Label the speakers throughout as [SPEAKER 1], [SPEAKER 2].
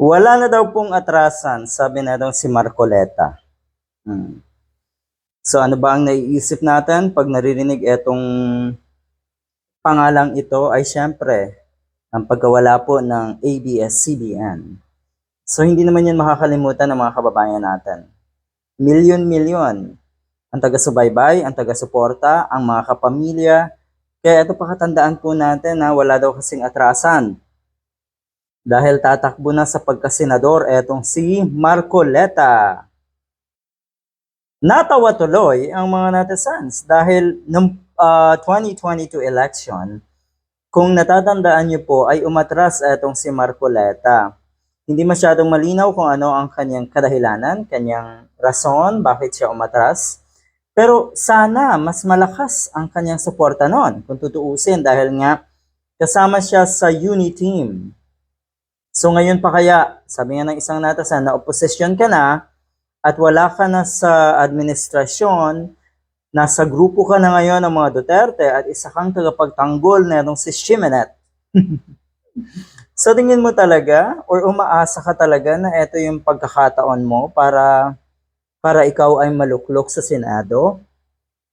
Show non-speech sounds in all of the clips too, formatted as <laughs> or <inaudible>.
[SPEAKER 1] Wala na daw pong atrasan, sabi na daw si Marcoleta. Hmm. So ano ba ang naiisip natin pag naririnig itong pangalang ito ay syempre ang pagkawala po ng ABS-CBN. So hindi naman yan makakalimutan ng mga kababayan natin. Milyon-milyon ang taga-subaybay, ang taga-suporta, ang mga kapamilya. Kaya ito pakatandaan po natin na wala daw kasing atrasan. Dahil tatakbo na sa pagkasenador etong si Marcoleta. Natawa tuloy ang mga netizens dahil nung ah, 2022 election, kung natatandaan niyo po ay umatras etong si Marcoleta. Hindi masyadong malinaw kung ano ang kanyang kadahilanan, kanyang rason, bakit siya umatras. Pero sana mas malakas ang kanyang suporta noon kung tutuusin dahil nga kasama siya sa uni team. So ngayon pa kaya, sabi nga ng isang natasan na opposition ka na at wala ka na sa administrasyon, nasa grupo ka na ngayon ng mga Duterte at isa kang tagapagtanggol na itong si Shimenet. so <laughs> tingin mo talaga or umaasa ka talaga na ito yung pagkakataon mo para para ikaw ay maluklok sa Senado?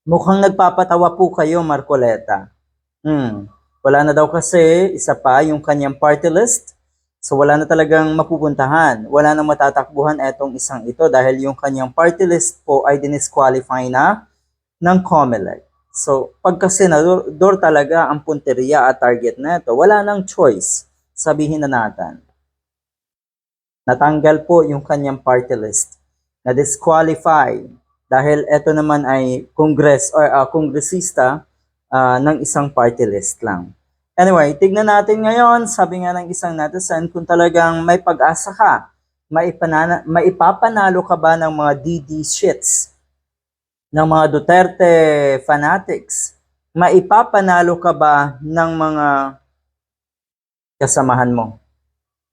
[SPEAKER 1] Mukhang nagpapatawa po kayo, Marcoleta. Hmm. Wala na daw kasi isa pa yung kanyang party list. So wala na talagang mapupuntahan. Wala na matatakbuhan etong isang ito dahil yung kanyang party list po ay dinisqualify na ng COMELEC. So pagka senador talaga ang punteriya at target na ito, wala nang choice. Sabihin na natin. Natanggal po yung kanyang party list. Na-disqualify dahil ito naman ay congress or uh, kongresista ah, ng isang party list lang. Anyway, tignan natin ngayon, sabi nga ng isang netizen, kung talagang may pag-asa ka, maipanana, maipapanalo ka ba ng mga DD shits, ng mga Duterte fanatics, maipapanalo ka ba ng mga kasamahan mo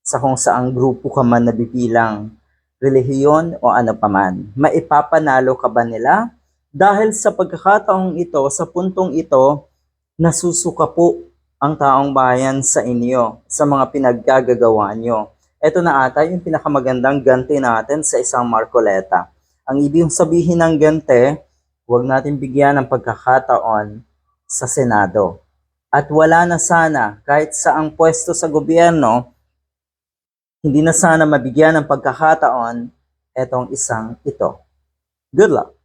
[SPEAKER 1] sa kung saang grupo ka man nabibilang, relihiyon o ano paman, maipapanalo ka ba nila? Dahil sa pagkakataong ito, sa puntong ito, nasusuka po ang taong bayan sa inyo, sa mga pinaggagagawa nyo. Ito na ata yung pinakamagandang ganti natin sa isang Marcoleta. Ang ibig sabihin ng ganti, huwag natin bigyan ng pagkakataon sa Senado. At wala na sana, kahit sa ang pwesto sa gobyerno, hindi na sana mabigyan ng pagkakataon etong isang ito. Good luck!